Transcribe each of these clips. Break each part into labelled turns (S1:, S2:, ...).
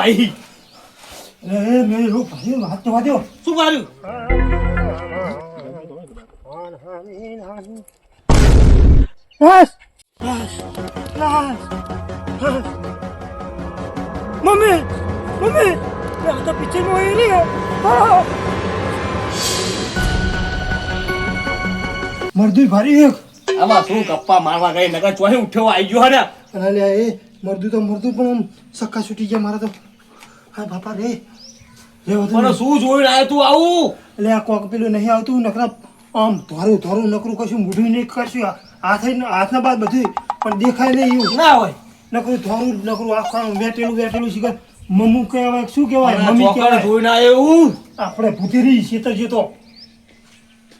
S1: આવી
S2: એ મેં એવું ભાઈ વાત તો વાદ્યો
S1: શું કર્યું
S2: બસ. બસ. બસ. મમ્મી મમ્મી આ તો પિક્ચરમાં આવી રહ્યો હા. મરદું ભારી એક.
S1: આમાં શું ગપ્પા મારવા ગઈ? નકર ચોહી ઉઠ્યો આવી ગયો હે
S2: અને એ મરદું તો મરદું પણ સક્કા છૂટી ગયા મારા તો હા બાપા રે.
S1: મને શું જોઈને આવ્યો તું આવું?
S2: એટલે આ કોક પેલું નહીં આવતું નકરા આમ ધોરું ધોરું નકરું કશું મૂઢું નહીં આ- હાથે હાથના બાદ બધું પણ દેખાય નહીં એવું.
S1: ના હોય.
S2: નકરું ધોરું નકરું આખા વેટેલું વેટેલું શીખર મમ્મુ કહેવાય શું કહેવાય? મમ્મી કહેવાય.
S1: જોઈને આવ્યો એવું?
S2: આપણે ભૂતેરી શીતળ જેતો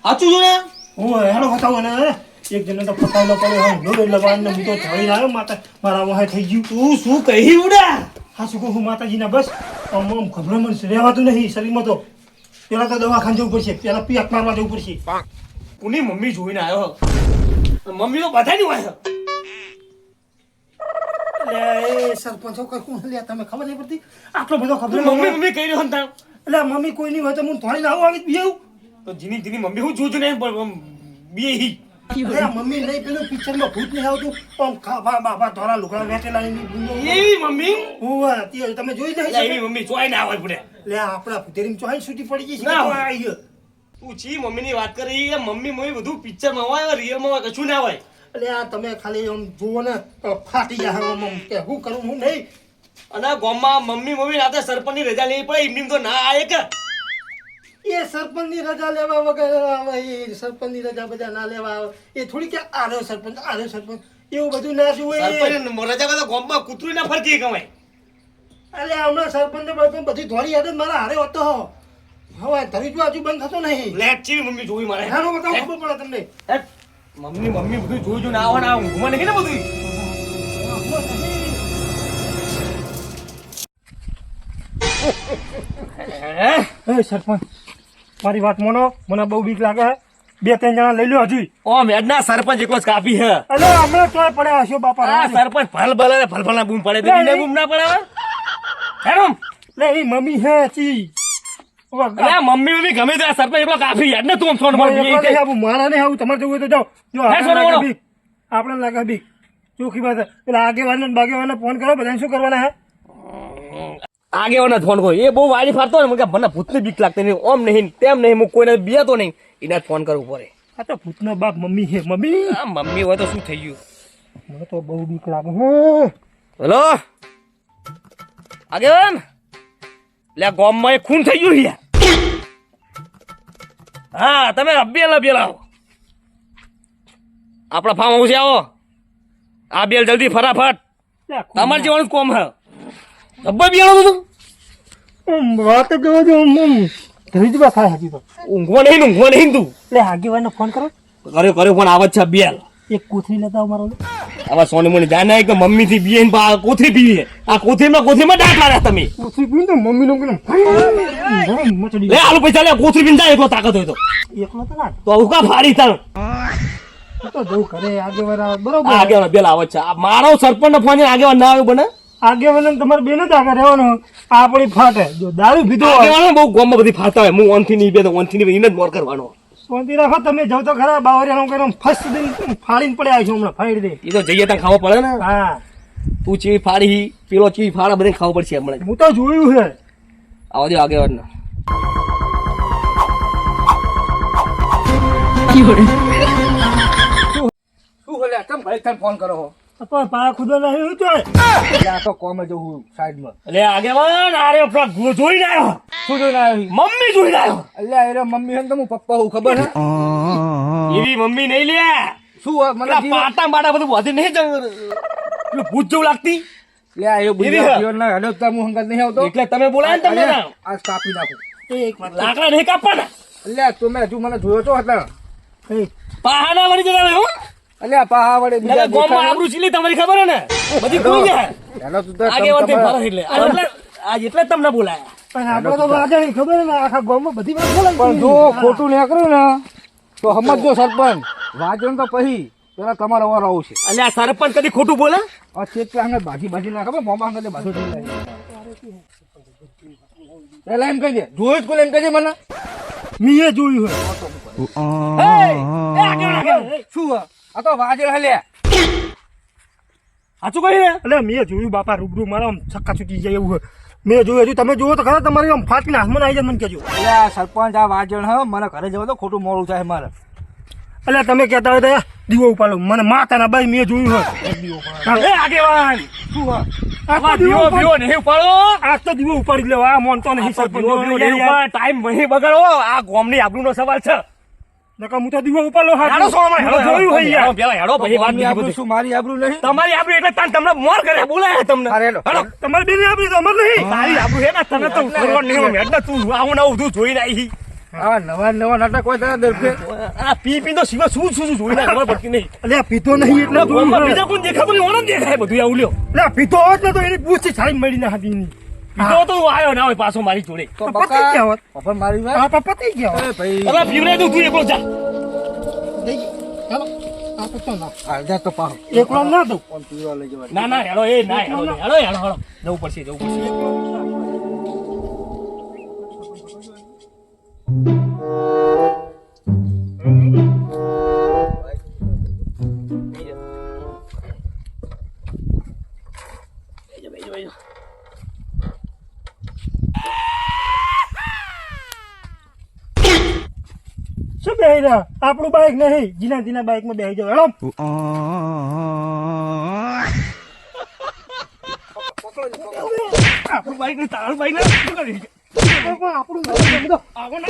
S1: સાચું જોયા
S2: હું હેડો બતાવો ને એક જણને તો પતાવેલો પડ્યો હોય લોડો લવાન ને હું તો ચડીને આવ્યો માતા મારા વહાય થઈ ગયું.
S1: તું શું કહી ઉડા?
S2: હા શું કહું માતાજીના બસ? આમ આમ ગભરામણ રહેવાતું નહીં શરીરમાં તો. પેલા તો દવાખાને જવું પડશે પેલા પિયત મારવા જવું પડશે.
S1: કોની મમ્મી જોઈને આવ્યો મમ્મી તો બધા નહીં હોય
S2: એટલે એ સરપંચો કઈ કોણ લે તમે ખબર નહીં પડતી? આટલો બધો ખબર
S1: મમ્મી મમ્મી કહી રહ્યો હતા
S2: એટલે મમ્મી કોઈ નહીં હોય તો હું થોડી આવું આવી બીવું
S1: તો જીની જીની મમ્મી હું જોજો નહીં પણ બે
S2: મમ્મી નહીં પેલું પિક્ચરમાં ભૂત નહીં આવતું? આમ ખાવા બાબા ધોરા લુગડા વેટેલા
S1: એવી મમ્મી?
S2: હું તમે જોઈ
S1: એટલે એવી મમ્મી ચોય ના આવે પડે
S2: લે આપણા ભૂતેરી ચોઈ છૂટી પડી ગઈ છે
S1: ના
S2: તો
S1: ની વાત કરી. એ મમ્મી મમ્મી બધું પિક્ચરમાં હોય રિયલ કશું ના હોય.
S2: એટલે આ તમે ખાલી આમ જુઓ ને ફાટી જાય કે હું કરું હું નહીં.
S1: અને ગામમાં મમ્મી મમ્મી રાતે સરપંચની રજા લેવી પડે એમની તો ના આવે કે.
S2: એ સરપંચની રજા લેવા વગર આવે એ સરપંચની રજા બધા ના લેવા આવે. એ થોડી કે આરો સરપંચ આરો સરપંચ એવું બધું ના શું
S1: હોય. રજા બધા ગોમમાં કૂતરું ના ફરતી કમાય
S2: અરે હમણાં સરપંચ બધું બધી ધોરી યાદ મારા હારે હતો હવે ધરી જો હજુ બંધ થતો નહીં.
S1: લેટ છે મમ્મી જોઈ મારે.
S2: હેનો બતાવો ખબર પડે તમને.
S1: મમ્મી મમ્મી બધું જોઈ જોઈને આવો ને ઊંઘમાં નહીં ને બધું
S2: સરપંચ. મારી વાત મોનો મને બહુ બીક લાગે બે ત્રણ જણા લઈ લો હજી.
S1: ઓ મેડના સરપંચ એક કાપી હે.
S2: અલે હમણાં તોય પડ્યા હશો બાપા
S1: આ સરપંચ ભલ ભલે અને ભલ બૂમ પડે તો બૂમ ના પડે? હેડો.
S2: લે એ મમ્મી હે ચી
S1: અરે મમ્મી મમ્મી ગમે તે સરપંચ એકલો કાપી યાર ને તું ફોન પર બી
S2: કે. આવું, મારા ને આવું તમારે જવું તો જાઓ. જો આપણે લાગે બીક. આપણે લાગે બીક. ચોખ્ખી વાત. પેલા આગેવાન ને બાગેવાન ફોન કરો બધાને શું કરવાના હે?
S1: આગેવાના ફોન કોઈ એ બહુ વાડી ફારતો ને મને મને ભૂતની બીક લાગતી નહીં ઓમ નહીં તેમ નહીં હું કોઈને બિયાતો નહીં. એના ફોન કરવું પડે.
S2: આ તો ભૂતનો બાપ મમ્મી હે મમ્મી.
S1: આ મમ્મી હોય તો શું થઈ ગયું?
S2: મને તો બહુ બીક લાગે હું
S1: હેલો? આગેવાન લે ગોમમાં એ ખૂન થઈ ગયું યાર હા તમે અબેલ અબેલ આવો. આપણા ફાર્મ હાઉસે આવો. આ બેલ જલ્દી ફટાફટ. તમારે જેવાનું કોમ હે અબ્બા બિયાણો તું?
S2: વાત જ જવા ઉમ. ધરી જ બા થાય હજી તો.
S1: ઊંઘવા નહીં ઊંઘવા નહીં તું.
S2: લે આગેવાન ફોન કરો.
S1: કર્યો કર્યો ફોન આવત છે બેલ
S2: એક કોથળી લેતા મારો
S1: આવા સોની મોની જાણે કે મમ્મી થી બીએ ને પા કોથરી પીએ. આ કોથરીમાં કોથરીમાં ડાટ માર્યા તમે.
S2: કોથરી પીને તો મમ્મી નો
S1: લે આલુ પૈસા લે કોથરી પીને જાય એકલો તાકાત હોય તો.
S2: એકલો તો ના.
S1: તો ઉકા ફાડી તાર
S2: તો જવું કરે આગેવાન આવે બરોબર.
S1: આગેવાન બેલા આવે છે. આ મારો સરપંચ ફોન આગેવાન ના આવ્યો બને?
S2: આગેવાન તમારે બેન જ આગળ રહેવાનું આપણી ફાટે. જો દારૂ પીધો હોય
S1: બહુ ગામમાં બધી ફાતા હોય. હું ઓનથી નહીં બે તો ઓનથી નહીં એને જ મોર કરવાનો.
S2: શાંતિ રાખો તમે જાવ તો ખરા બાવરિયાનો કરીને ફર્સ્ટ દિન ફાડીને પડ્યા છો હમણાં ફાડી દે.
S1: એ તો જઈએ ત્યાં ખાવા પડે ને.
S2: હા.
S1: તું ચીવી ફાડી પેલો ચીવી ફાડા બધે ખાવું પડશે હમણાં.
S2: હું તો જોયું છે.
S1: આવા દે આગેવાન
S3: શું બોલ્યા કેમ ભાઈ તને ફોન કરો છો?
S2: પણ પા ખુદો નહીં તો
S3: એટલે કોમે જવું સાઈડમાં.
S1: એટલે આગેવાન આરે પેલા ગો- જોઈને આવ્યો
S3: શું જોઈને આવ્યો
S1: મમ્મી જોઈ આવ્યો
S3: એટલે એ મમ્મી હે તો હું પપ્પા હું ખબર હે?
S1: એવી મમ્મી નહીં લે.
S3: શું? મને
S1: પાટા બાટા બધું વધી નહીં પેલું ભૂત જેવું લાગતી.
S3: લે આ એ બુદ્ધિ? જીવનના હેડો તો હું હંગાત નહીં આવતો.
S1: એટલે તમે બોલાય ને તમને
S3: આ કાપી નાખું.
S2: એક વાત
S1: લાકડા નહીં કાપવાના.
S3: એટલે તું મેં હજુ મને જોયો તો હતા.
S2: એ
S1: મળી વળી હો.
S3: એટલે પાહા વડે બીજા
S1: એટલે આબરૂ ચીલી તમારી ખબર ને? બધી કોઈ જાય
S3: એનો તું તો
S1: આગે
S3: તમે-
S1: ફરક એટલે આજ એટલે તમને બોલાયા.
S2: પણ આપણે તો વાગે ખબર ને? આખા ગામમાં બધી વાત બોલાય
S3: પણ જો ખોટું નીકળ્યું ને તો સમજજો સરપંચ. વાંચન તો પછી પેલા તમારે વાર આવું છે.
S1: એટલે આ સરપંચ કદી ખોટું બોલે?
S3: આ ચેક આંગળ ભાજી ભાજી ના ખબર? મોમાં આંગળ બાજુ થઈ જાય. પેલા એમ કહી દે જોયું જ કોઈ એમ કહેજે મને.
S2: મેં જોયું હે.
S3: શું આ? તો વાજે હલ્યા
S1: સાચું કહ્યું ને?
S2: એટલે મેં જોયું બાપા રૂબરૂ મારા આમ છક્કા છૂટી જાય એવું મેં જોયું હજુ તમે જોવો તો ખરા તમારી આમ ફાટને હાથમાં આવી જાય મને કહેજો.
S3: એટલે સરપંચ આ વાજણ હ મને ઘરે જવા તો ખોટું મોડું થાય મારે.
S2: એટલે તમે કહેતા હોય તો દીવો ઉપાડો. મને માતાના બાઈ મેં જોયું હે.
S1: એ આગેવાન!
S2: શું
S1: દીવો
S2: દીવો
S1: નહીં ઉપાડો.
S2: આજ તો દીવો ઉપાડી લેવા આ મોનતો નહીં.
S1: ટાઈમ નહીં બગાડો. આ ગોમની આબરૂનો સવાલ છે.
S2: નકર હું તો દીવો ઉપાડલો હાડો
S1: હેડો સોમાં, હેડો.
S2: જોયું હોય. યાર
S1: પેલા હેડો, પછી વાત
S3: આબરૂ શું મારી આબરૂ નહીં
S1: તમારી આબરૂ એટલે તાન તમને મોર કરે બોલાય તમને.
S3: અરે હેડો.
S2: તમારી બેન આપણી તો અમર નહીં.
S1: તારી આબરૂ હે ને તને તો ફરવા નહીં. હેડ ને તું આવું ના ઉધું જોઈને આવી
S3: આ નવા નવા નાટક હોય તારા દરફે
S1: આ પી પી તો સિવાય શું શું જોઈ ના ખબર પડતી નહીં.
S2: અલે પીતો નહીં એટલે
S1: બીજા કોણ દેખાતું નહીં ઓને દેખાય બધું આવું લ્યો
S2: અલે પીતો હોત ને તો એની પૂછથી છાઈ મળી ના હતી.
S1: બીજો તો હું આવ્યો ના હોય પાછો મારી જોડે
S3: તો
S2: પતી ગયા હોત.
S3: પપ્પા મારી વાત
S2: આ પપ્પા પતી ગયા હોત.
S3: ભાઈ
S1: હવે પીવડાવી તું તું એકલો જા
S2: એકલો ના દઉં
S1: ના ના હેડો એ ના હેડો. હેડો હેડો હેડો જવું પડશે જવું પડશે
S2: શું બેહી રહ્યા? આપણું બાઈક નહીં. જીના જીના બાઈકમાં બેહી જાવ હેડો
S1: આપણું બાઈક ને તારું બાઈક ને. શું કરી
S2: આપણું.
S1: આવો ને.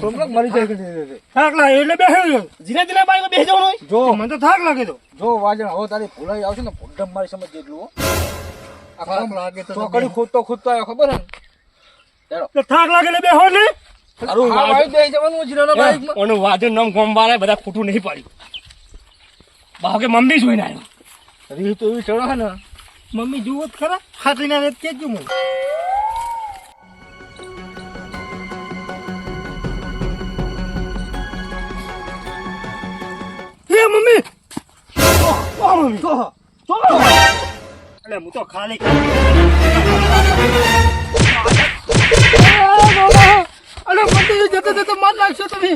S3: સોમલો મરી જાય કે
S2: થાક લાગે એટલે બેહી
S1: ધીરે ધીરે બાઈક બેસી જવાનું
S2: જો. મને તો થાક લાગે તો.
S3: જો વાજણ હવે તારી ભૂલાઈ આવશે ને ભૂંડમ મારી સમજ જેટલું હો.
S2: થાક લાગે તો
S3: ચોકડી ખોદતો ખોદતો આવ્યો ખબર ને?
S2: તો થાક લાગે એટલે બેહો ને.
S1: વાજન નામ ગમ વાળા બધા ખોટું નહીં પાડ્યું. બાહુ કે મમ્મી જોઈને આવ્યો
S3: રીત એવી ચડો હે ને.
S2: મમ્મી જુઓ જ ખરા. ખાતરી ના રેત કેજો મને મમ્મી
S3: તો
S2: હું તો ખાલી અરે મંદિર જતો જતો માર નાખશો તમે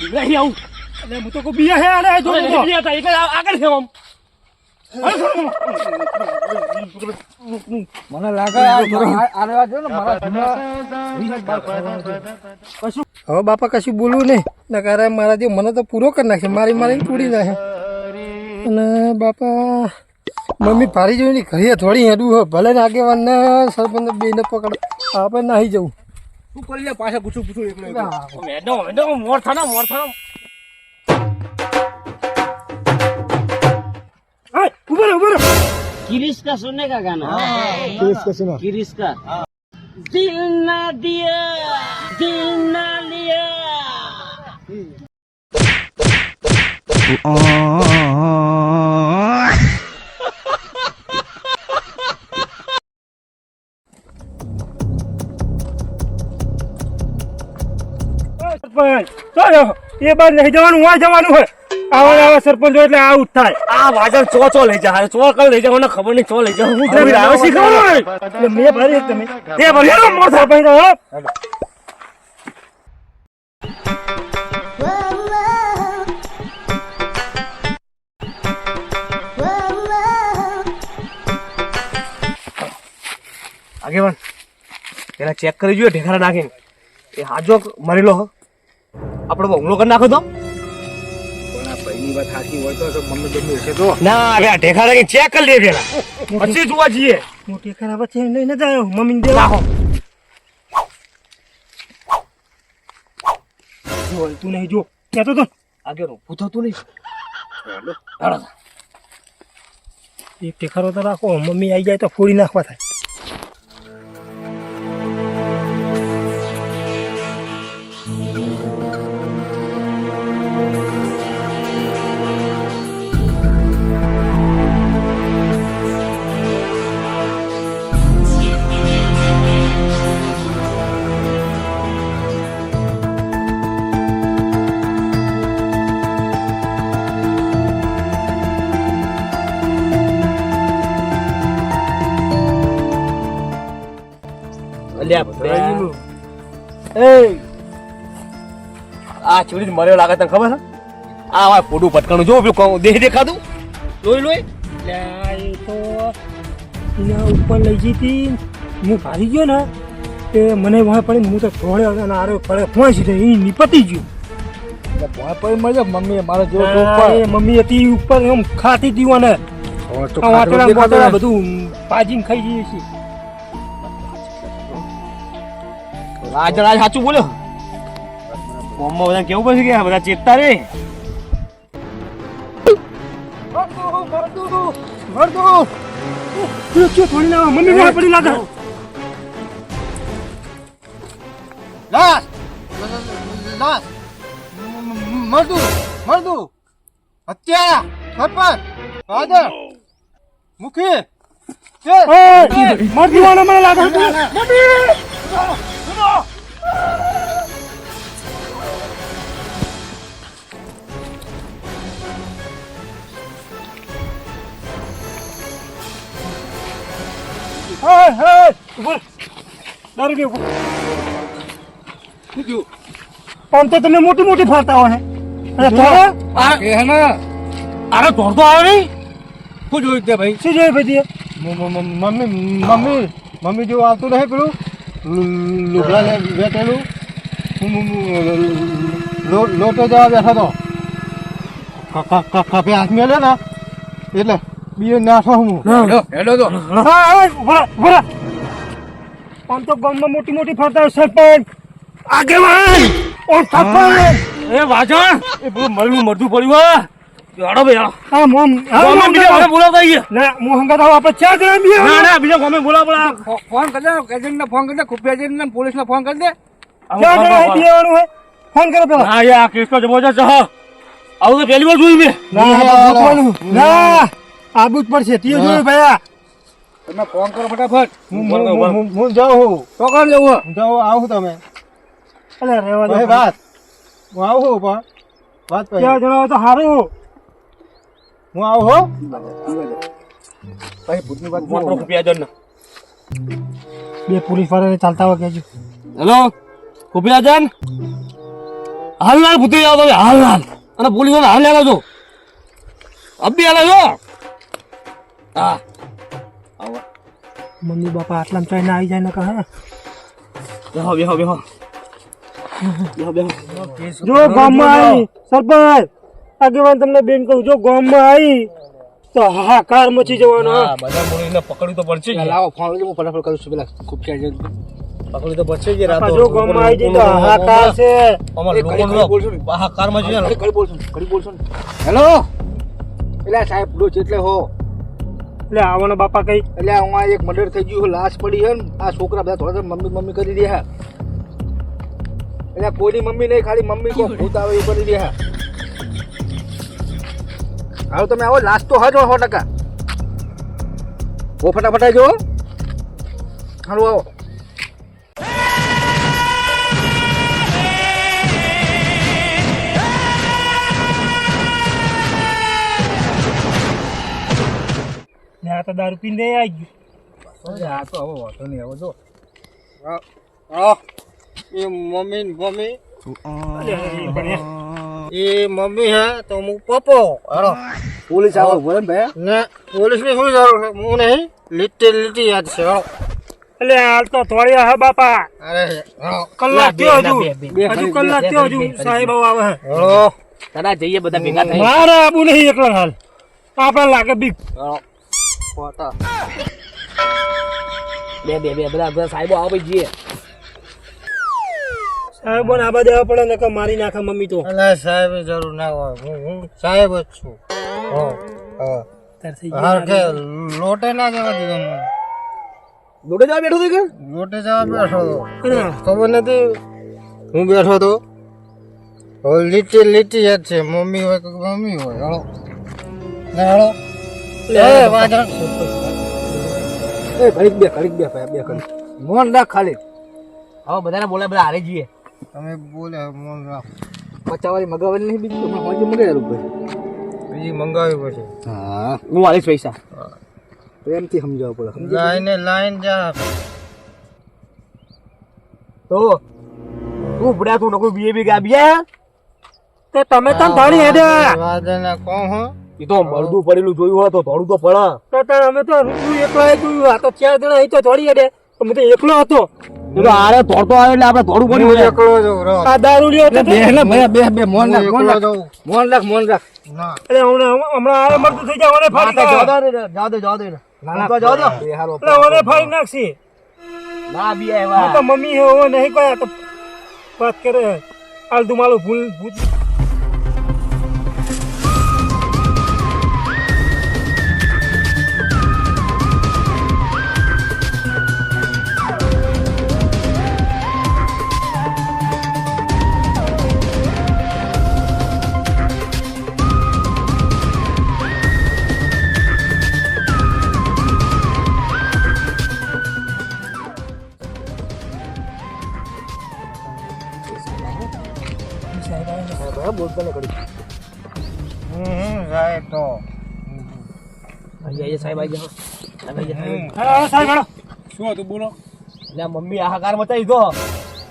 S1: બિલાઈ આવું
S2: એટલે હું તો કો બિયા હે અરે જો
S1: હવે તા એક આગળ છે આમ.
S3: મને લાગે.
S2: હવે બાપા કશું બોલવું નહીં નકારે મારા જે મને તો પૂરો કરી નાખે મારી મારી તોડી નાખે અને બાપા મમ્મી ભારી જોઈને ઘરે થોડી હેડું હો. ભલે ને આગેવાન ને સરપંચ બે ને પકડ. આપણે નાહી જવું.
S1: શું મોર થાના મોર થાના.
S2: ઉભર દિલ ના
S4: દિયા દિલ
S2: ના લિયા. એ બાર નહીં જવાનું વાય જવાનું હોય આવા આવા સરપંચ એટલે આવું થાય
S1: આ વાજર ચો ચો લઈ જા ચો કર લઈ જા મને ખબર નહીં ચો લઈ જા. હું રહ્યો છું.
S2: મેં ભરી તમે.
S1: તે ભરી મોર થા આગેવાન પેલા ચેક કરી જોઈએ ઢેખારા નાખીને એ હાજો મરેલો હો આપણો હુમલો કરી નાખો તો
S3: પણ આ ભાઈની વાત સાચી હોય તો તો મમ્મી બમ્મી હશે તો
S1: ના હવે ઢેખારા ચેક કરી લે પેલા પછી જોવા જઈએ
S2: મોટી ખરાબ છે લઈને જ આવ્યો મમ્મીને દેવા
S1: નાખો
S2: જો તું નહીં જો કહેતો તો
S1: આગળ ઊભું નહીં.
S2: એક ટેકારો તો રાખો મમ્મી આવી જાય તો ફોડી નાખવા થાય
S1: એ આ છોડી મર્યો લાગે તને ખબર છે? આ વા ફોટું પટકાનું જોવું પેલું દેહ દેખાતું? જોઈ
S2: લો એ તો એના ઉપર લઈ જઈ હતી. હું ભારી ગયો ને તે મને વહાં પડી હું તો થોડે અને આરે પડે પહોંચી ગયો એ નિપતી ગયું.
S3: ભોંય પડી મળે મમ્મી મારો
S2: આ
S3: ચોખ્ખો.
S2: મમ્મી હતી ઉપર એમ ખાતી હતી આ
S3: દેખાતો
S2: બધું પાજીને ખાઈ જઈએ છીએ.
S1: રાજ રાજ સાચું બોલ્યો મોમમાં બધા કેવું પડશે કે બધા ચેતતા રે?
S3: હત્યા સરપંચ ફાધર મુખી
S2: મર મને લાગે હે હે ઉપર દારૂ કે ઉપર આમ તો તમે મોટી મોટી ફરતા હોય. થોડા
S3: કે હે ને.
S1: અરે નહીં.
S3: શું જોયું તે ભાઈ?
S2: શું જોયું ભાઈ
S5: મમ્મી મમ્મી મમ્મી જેવું આવતું નહીં પેલું? લુગડા વેટેલું. લોટો જવા બેઠો તો કપે હાથ મેલ્યો ને? એટલે બીજો નાઠો હું.
S3: હેડો તો.
S2: હા હા ઊભા ઊભા. આમ તો ગામમાં મોટી મોટી ફરતા સરપંચ. આગેવાન. ઓ સરપંચ.
S1: એ વાજણ એ પેલું મરનું મરધું પડ્યું હા. હાડો ભાઈ
S2: હા. મોમ
S1: ગામમાં બીજા ગામે બોલાવતા આવીએ.
S2: ના હું હંગાત આવો આપણે ચાર જણા બી
S1: ના ના બીજા ગામે.
S3: ફોન કરી એજન્ટને ફોન કરી દે ખુફિયા એજન્ટ ને ફોન કરી
S2: ચાર જણા અહીં બેવાનું ફોન કરો પેલા.
S1: કેસ તો જબરજસ્ત આવું તો પહેલી વાર જોયું મેં.
S2: ના. ના. આબુ જ પડશે તે જોયું ભાઈ
S3: તમે ફોન કરો ફટાફટ.
S5: હું- હું- હું- હું- હું જાઉં છું
S3: તો કોણ જવું
S5: હું જાઉં આવું તમે.
S2: અલે રેવા દે
S5: વાત. હું આવું છું પણ વાત પછી
S2: જણાવો હોય તો સારું
S5: હું આવું હો.
S3: ભાઈ ભૂતની વાત
S1: ફોન કરો જણને.
S2: બે પોલીસ વાળાને ચાલતા હોય કેજો
S1: હેલો? ખુફિયા જણ હાલ લાલ ભૂતી જાવ તમે. હાલ લાલ અને પોલીસ હાલ લેવા જો અબી હાલ આવજો હા. આવો.
S2: મમ્મી બાપા આટલામાં ચાઈને આવી જાય ને કહે.
S1: બેહો બેહો બેહો. બેહો બેહો.
S2: જો ગામમાં આવી સરપંચ. આગેવાન તમને બેન કહું જો ગામમાં આવી તો હાહાકાર મચી જવાનો હા.
S1: હા બધા મળીને પકડવી તો પડશે
S3: લાવો ફોન હું ફટાફટ કરું છું પેલા ખુફિયા એજન્ટ
S1: પકડવી તો પડશે જ યાર આ
S2: બાપા
S1: તો.
S2: જો ગામમાં આવી જાય તો હાહાકાર છે.
S1: અમારે
S3: બોલશો બોલશો બોલશો. હેલો? એટલે સાહેબ ડો એટલે હો.
S2: એટલે આવવાનો બાપા કઈ
S3: એટલે હું આ એક મર્ડર થઈ ગયું લાશ પડી છે ને. આ છોકરા બધા થોડા થોડા મમ્મી મમ્મી કરી રહ્યા. એટલે કોઈની મમ્મી નહીં ખાલી મમ્મી કો ભૂત આવે એ કરી રહ્યા. હાલો તમે આવો લાશ તો હજો સો ટકા. ઓ ફટાફટ જો હાલો આવો.
S2: તો દારૂ પીને આવી ગયું.
S3: આ તો હવે વાંધો નહીં. હવે જો.
S5: એ મમ્મી મમ્મી. એ મમ્મી હે તો હું પપ્પો. હેડો
S3: પોલીસ આવો બોલે ને ભાઈ.
S5: ને પોલીસની શું જરૂર છે? હું નહીં. લીટી લીટી યાદ છે હરો
S2: એટલે હાલ તો થોડી હે બાપા.
S5: અરે
S2: કલાક થયો હજુ.
S1: બે, બે.
S3: બે
S2: હજુ કલાક થયો હજુ. સાહેબ આવે હે
S5: હરો
S1: દાદા જઈએ બધા ભેગા થઈ
S2: મારા આબુ નહીં એકલા હાલ. આપણે લાગે બીક.
S3: ફોટા
S1: બે બે બે બધા બધા સાહેબો આવો ભાઈ જઈએ
S2: સાહેબ આબા દેવા પડે ને કે મારી નાખે મમ્મી તો
S5: અલા સાહેબ જરૂર ના હોય હું હું સાહેબ જ છું હો હા કે લોટે ના જવા દીધો મને
S1: લોટે જવા બેઠો તો ગયો
S5: લોટે જવા બેઠો તો ખબર નથી હું બેઠો તો લીટી લીટી યાદ છે મમ્મી હોય કે મમ્મી હોય હેડો ને એ વાજણ
S3: એ ઘડીક બે ઘડીક બે ભાઈ બે ઘડીક. મોન રાખ ખાલી.
S1: હવે બધાને બોલે બધા હારે જઈએ.
S5: તમે બોલે મોન રાખ.
S3: પચાવાળી મગાવવાની નહીં બીજું હમણાં હોજે મગાવી રૂપિયા
S5: બીજી મંગાવી પડશે
S3: હા.
S1: હું વાળીશ પૈસા.
S3: પ્રેમથી સમજાવવું પડે
S5: લાઈને લાઈન જા.
S1: તો તું પડ્યા તું નકું બીએ બી ગાબ્યા
S2: તે તમે તમ ધાડી હેડે.
S5: વાદના કોણ હો?
S1: એ તો મરદું પડેલું જોયું હોય તો થોડું તો પડે.
S2: તો તાર અમે તો રૂપિયું એકલો જોયું. આ તો ચાર જણા અહીં તો થોડી અડે. અમે તો એકલો હતો.
S1: આરે તોડતો આવે એટલે આપણે થોડું પડ્યું
S5: એકલો જઉં
S2: આ દારૂ લ્યો તો
S3: બે ને ભાઈ બે બે મોન રાખ મોન રાખ મોન રાખ મોન રાખ.
S2: એટલે હમણાં હમણાં આરે મરદું થઈ જાય ઓને ફાડી
S1: જવા. દો જવા દો, જવા ના
S3: ના
S1: તો જવા દો.
S2: એટલે ઓને ફાડી નાખશી.
S1: ના બી આવ્યા.
S2: તો મમ્મી હે ઓ નહીં કોઈ તો વાત કરે. આલતુ માલું ભૂલ ભૂત.
S5: સાહેબ
S1: સાહેબ
S2: હેડો.
S6: શું હતું બોલો.
S1: એટલે મમ્મી આહાકાર મચાવી દો.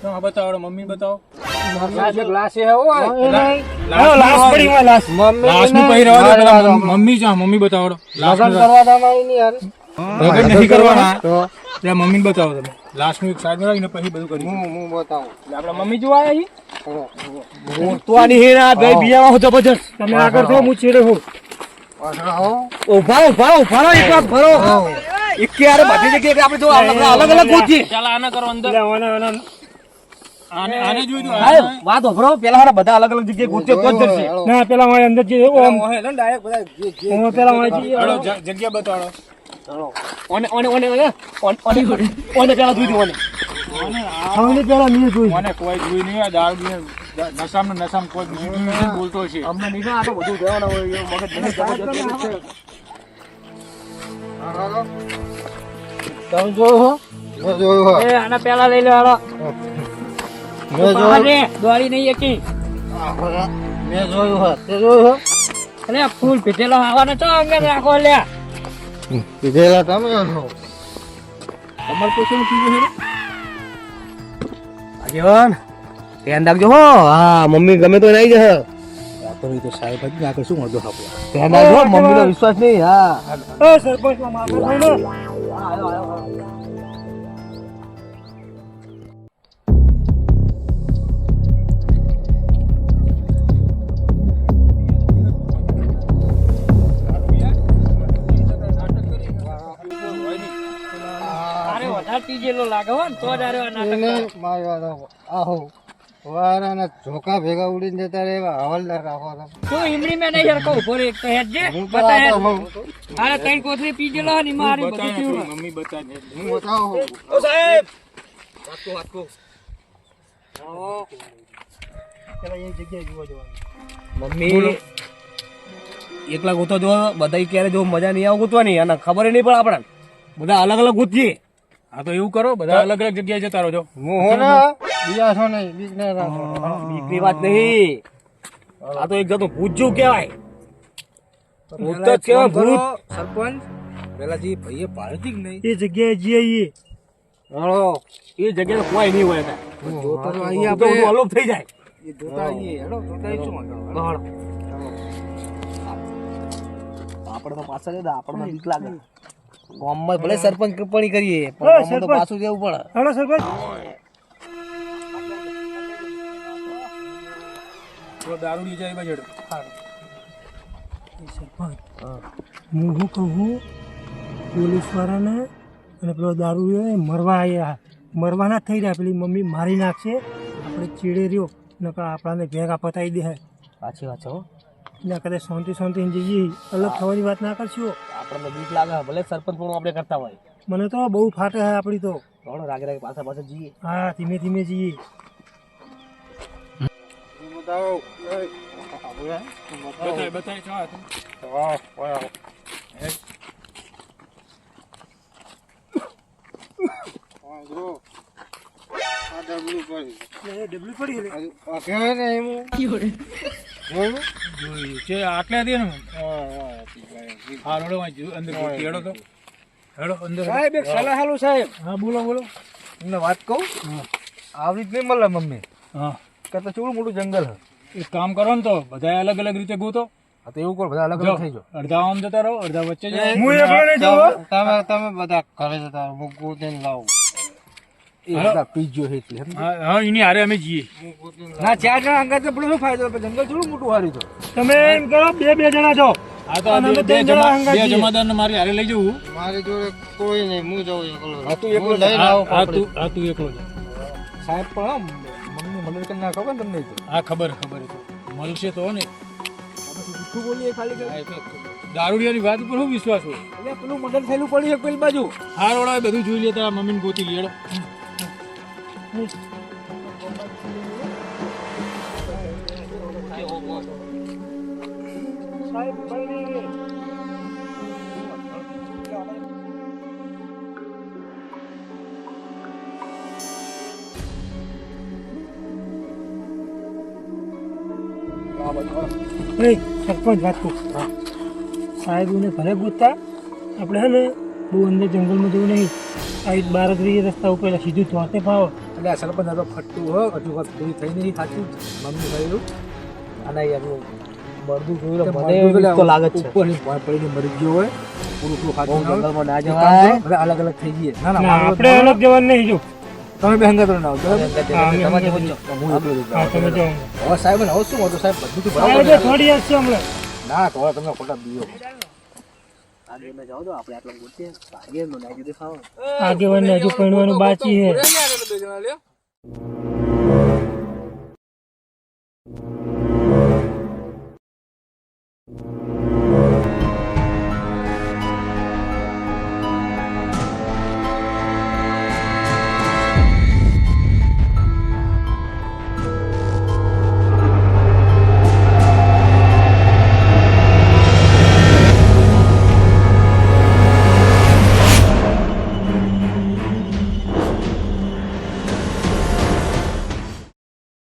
S6: તો બતાવો મમ્મી બતાવો.
S3: ગ્લાસ એક ગ્લાસ હે હો
S2: હા, લાશ પડી હોય. લાશ.
S6: લાશનું પહેરી રહેવા દો પેલા મમ્મી- મમ્મી મમ્મી બતાવો
S5: લગન નહીં યાર
S6: લગન નહીં કરવાના.
S5: તો
S6: મમ્મી બતાવો તમે. લાસ્ટનું એક સાઈડમાં રાખીને પછી બધું કરી
S5: હું હું બતાવું.
S6: આપડા મમ્મી જોવા
S1: હે ના ભાઈ બિયામાં હું જબરજસ્ત.
S2: તમે આગળ છો હું છેડે હું.
S1: ઊભા ઊભા ઊભા રહો એક વાત ભરો. એક કે આપણે જો અલગ અલગ ગોતીએ
S6: ચાલ આને કરો અંદર. આને આને જોઈ
S1: વાત ઉભરો પેલા હારા બધા અલગ અલગ જગ્યાએ ગોતે તો જ
S2: ના પેલા હોય અંદર જે ઓમ. ઓમ પેલા હોય જે
S6: હેડો, જ- જગ્યા બતાડો.
S1: ઓને ઓને ઓને ઓને ઓને ઓને ઓને પેલા જોઈ દો ઓને.
S2: હવે પેલા નહીં જોઈ.
S6: ઓને કોઈ જોઈ નહીં આ દારૂ પીને નશામ ને નશામ કોઈ બીજું બોલતો છે
S1: અમને નહીં આ તો બધું જવાનું હોય મગજ નહીં જતો છે.
S5: તમે જોયું હો જોયું હો?
S4: એ આના પેલા લઈ લો હાલો.
S5: મેં જોયું
S4: અરે દોડી નહીં એકી.
S5: મેં જોયું હો તે જોયું હો
S4: અરે ફૂલ પીધેલો આવવાનો તો અંગે રાખો લે
S5: કીધેલા તમે છો?
S1: તમારે પૂછવું કીધું છે? આગેવાન ધ્યાન રાખજો હો. હા મમ્મી ગમે તો નહીં જશે.
S3: તો સાહેબ જ આગળ શું મળતો આપડે
S1: ધ્યાન રાખજો મમ્મીનો વિશ્વાસ નહીં હા.
S2: સરપંચ
S4: અરે વધારે પીજેલો ને તો જ આ નાટક
S5: મારી વાત આહો. વારાના ઝોકા ભેગા ઉડીને જતા રહે હવાલદાર રાખો તમે
S4: ઈમડી મેં નહીં હરકો ઊભો રે તો હેડ જે
S5: હું તો
S4: બતા. અરે પીજેલો ને બધું
S5: હું બતાવું.
S1: ઓ સાહેબ! વાતકો વાતકો
S2: પેલા એ જગ્યાએ જોવા જવાનું.
S1: મમ્મી. એકલા ગોતો જો બધા ક્યારે જો મજા નહીં આવું ગોતવાની અને ખબર નહીં પડે આપણને. બધા અલગ અલગ ગોતીએ.
S6: હા તો એવું કરો બધા અલગ અલગ જગ્યાએ જતા રહો છો
S5: હું હો ને? બીજા છો નહીં બીજ ને
S1: બીકની વાત નહીં. આ તો એક જાતનું જેવું કહેવાય. ભૂત જ કહેવાય ભૂત.
S3: સરપંચ. પેલા જે ભાઈએ પાડતી જ નહીં?
S2: એ જગ્યાએ જઈએ
S1: હળો એ જગ્યાએ કોઈ નહીં હોય
S3: જોતા તો
S1: તો
S3: અહીંયા
S1: બધું
S3: આપણે
S1: અલોપ થઈ જાય.
S3: એ જોતા આવીએ હેડો જોતા આવીએ શું વાંધો?
S1: હળો. આપણે તો પાછળ જ આપણને બીક લાગે. ગામમાં ભલે સરપંચ કૃપણી કરીએ પણ ગામમાં તો પાછું જવું પડે.
S2: હેલો સરપંચ.
S6: દારૂ લઈ જાય
S2: હું. શું કહું પોલીસવાળાને અને પેલો દારૂ રહ્યો એ મરવા આવ્યા મરવાના થઈ રહ્યા. પેલી મમ્મી મારી નાખશે. આપણે ચીડે રહ્યો. નકર આપણાને ભેગા પતાવી દે.
S1: સાચી વાત છે હો.
S2: એટલે કદાચ શાંતિ શાંતિ જઈએ અલગ થવાની વાત ના કરશો
S1: આપણને બીક લાગે ભલે સરપંચ પણ આપણે કરતા હોય
S2: મને તો બહુ ફાટે હે આપણી તો
S1: હળો રાગે રાગે પાછા પાછા જઈએ
S2: હા ધીમે ધીમે જઈએ
S5: હું બતાવું ઓય, આપણે
S6: બતાય બતાય ચા હતું.
S5: વાહ, વાહ. હા, જો. આ ડબલું પડી.
S2: ડબલી પડી એટલે
S5: હજુ આ કહેવાય ને એમ. જોયું?
S6: જોયું છે આટલે હતી ને. હા હેડો અંદર હેડો તો. હેડો અંદર
S3: સાહેબ એક સલાહ હાલું સાહેબ.
S6: હા બોલો બોલો.
S3: તમને વાત કહું? આવી રીત નહીં મળે મમ્મી.
S6: હા.
S3: કરતા ચોડું મોટું જંગલ હે.
S6: એક કામ કરો ને તો બધા અલગ અલગ રીતે ગોતો.
S3: હા તો એવું કરો બધા અલગ અલગ થઈ જાઓ.
S6: અડધા આમ જતા રહો અડધા વચ્ચે જાઓ.
S2: હું એકલો નહીં
S5: તમે તમે બધા ઘરે જતા રહો. હું ગોતીને લાવું
S3: એ બધા પીજો છે એટલે સમજ્યો?
S6: હા હા એની હારે અમે જઈએ
S3: ના ચાર જણા અંગાત તો પેલો ફાયદો જંગલ થોડું મોટું હાર્યું તો
S2: તમે એમ કરો બે બે જણા જાઓ
S6: આ તો આ
S2: અને
S6: બે-
S2: અમે
S6: બે
S2: જણા
S6: જમા
S2: હંગાત
S6: બે
S2: જઈએ.
S6: જમાદારને મારી હારે લઈ જવું.
S5: મારી જોડે કોઈ નહીં હું જાઉં એકલો
S3: હા, તું એકલો
S5: હું લઈને
S6: આ
S5: આવું
S6: આ
S5: પાપડી.
S6: તું આ તું એકલો જા.
S3: સાહેબ પણ મમ્મી મદદ કરી ના ખબર તમને
S6: હા ખબર ખબર. મળશે તો ને.
S3: બોલીએ ખાલી
S6: દારૂડિયાની વાત ઉપર શું વિશ્વાસ હોય?
S3: એટલે પેલું મદદ થયેલું પડ્યું છે પેલી બાજુ.
S6: હાર વાળા બધું જોઈ લેતા મમ્મીને ગોતી લેડો
S2: એ સરપંચ વાત કહું સાહેબોને ભલે ગોતતા આપણે હે ને બહુ અંદર જંગલમાં જવું નહીં. આ બાર જ રહીએ રસ્તા ઉપર એટલે સીધું ચોથે ભાવ.
S3: એટલે આ સરપંચ આ તો ફટ્ટું હો હજુ વાત પૂરી થઈ નહીં સાચું. મમ્મી કહેલું અને યાર મરદું જોયું મને તો લાગે છે. ઉપર પડીને મરી ગયો હોય. પૂરું પૂરું ખાતું જંગલમાં ના જવાય. હવે અલગ અલગ થઈ ગયે ના ના
S2: આપણે અલગ જવાનું નહીં જો.
S3: તમે બે હંગાત ના.
S2: તમે જાઓ
S3: હવે સાહેબ હવે શું હતું સાહેબ બધું
S2: થોડી છે હમણાં.
S3: ના તો તમે ખોટા બીઓ
S2: આગેવાનને હજુ પરણવાનું બાકી છે.